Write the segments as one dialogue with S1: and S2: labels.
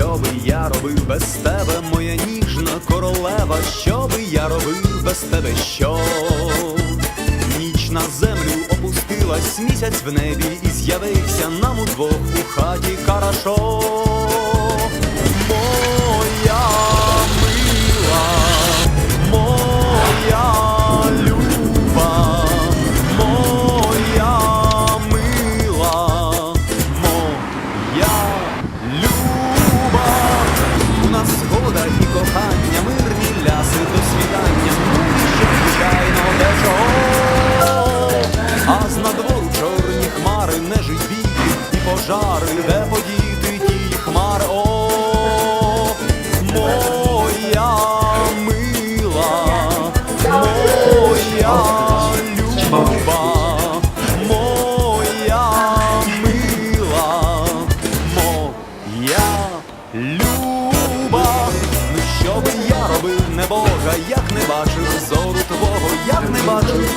S1: що би я робив без тебе, моя ніжна королева, що би я робив без тебе, що? Ніч на землю опустилась, місяць в небі і з'явився нам удвох у хаті карашо.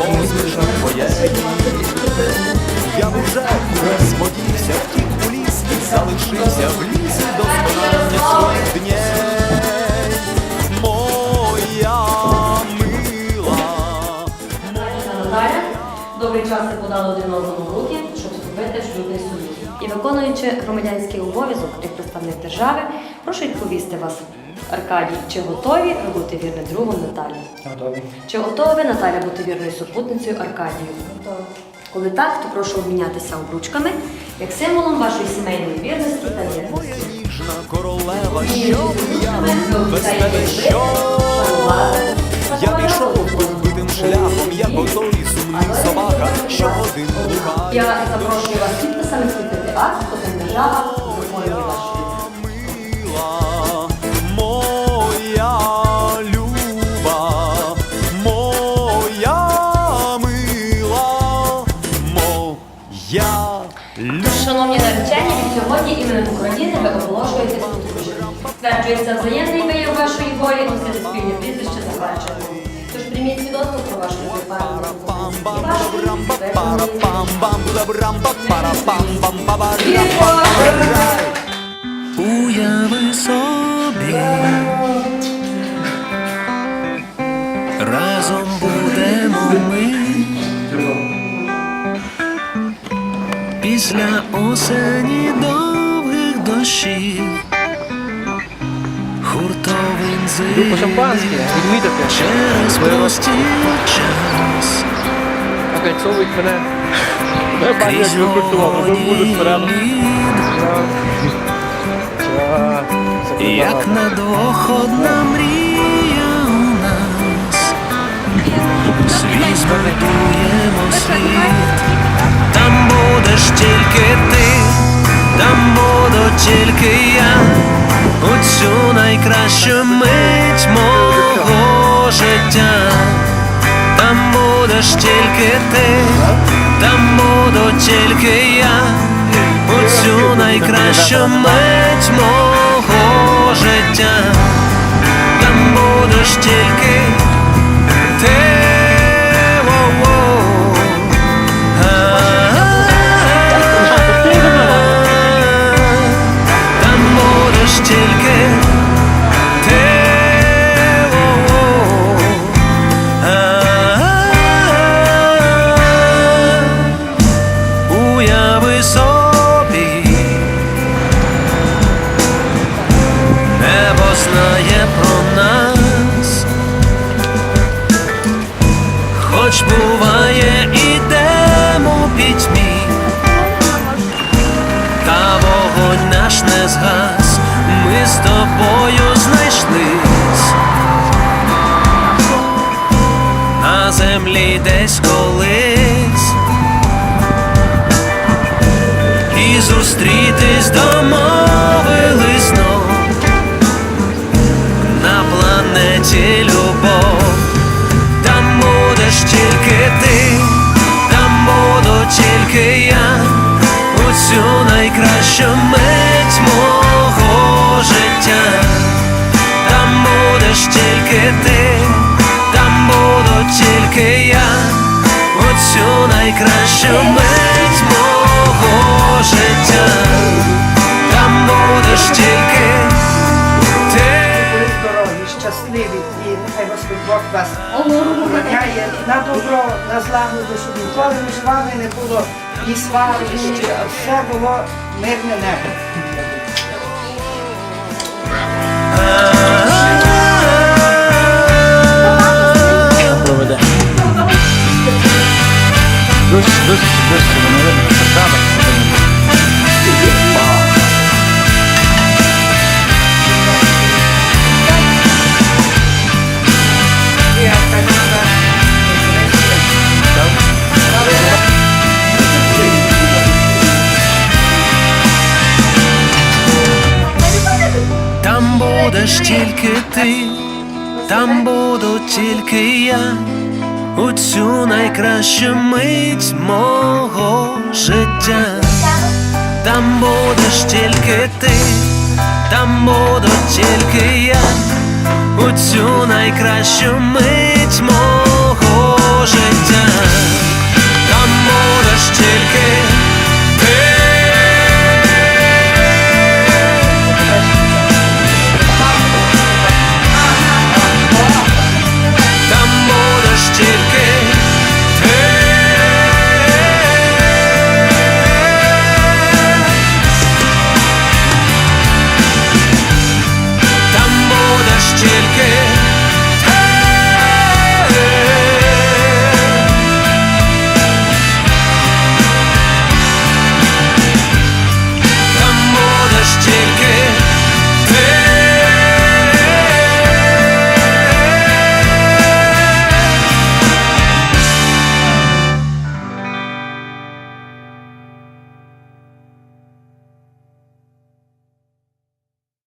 S1: Бачив посмішок твоє. Я вже розподівся, втік у ліс залишився в лісі до сконання своїх дней. Моя мила.
S2: Моя... Довгий час подали один одному руки, щоб вступити в шлюбний союз. І виконуючи громадянський обов'язок як представник держави, прошу відповісти вас, Аркадій, чи готові ви бути вірним другом Наталі?
S3: Готові.
S2: Чи готова ви, Наталя, бути вірною супутницею Аркадію? Готова. Коли так, то прошу обмінятися обручками як символом вашої сімейної вірності та вірності.
S1: Ніжна королева, що я без тебе, що? Я пішов вбитим шляхом, як отой сумний собака, що один.
S2: Я запрошую вас акт, потім держава виконує вашу. Шановні наречені, від сьогодні іменем України ви оголошуєте одруження. Стверджується взаємний вияв вашої волі, носити спільне прізвище завершено. Тож прийміть свідоцтво про вашу випадку. І вашу
S4: Уяви собі, разом будемо ми після осені довгих дощів, хуртовин
S3: відмітити.
S4: через простір час.
S3: Окольцовують мене.
S4: Крізь
S3: будете
S4: Як на двох одна мрія у нас, свій збудуємо світ, там будеш тільки ти, там буду тільки я, у цю найкращу мить будеш тільки ти, там буду тільки я, у цю найкращу мить мого життя, там будеш тільки хоч буває ідемо у пітьмі, та вогонь наш не згас, ми з тобою знайшлись на землі десь колись. І зустрітись домовились найкраща мить мого життя, там будеш тільки ти. Будь здорові,
S5: щасливі і нехай Господь Бог вас охороняє на добро, на злагоду, щоб ніколи між вами не було ні слави, і все було мирне небо.
S3: Дощ, дощ, дощ, не видно,
S5: Канада,
S4: Там будеш тільки ти, там буду тільки я, у цю найкращу мить мого життя. Там будеш тільки ти, там буду тільки я, у цю найкращу мить мого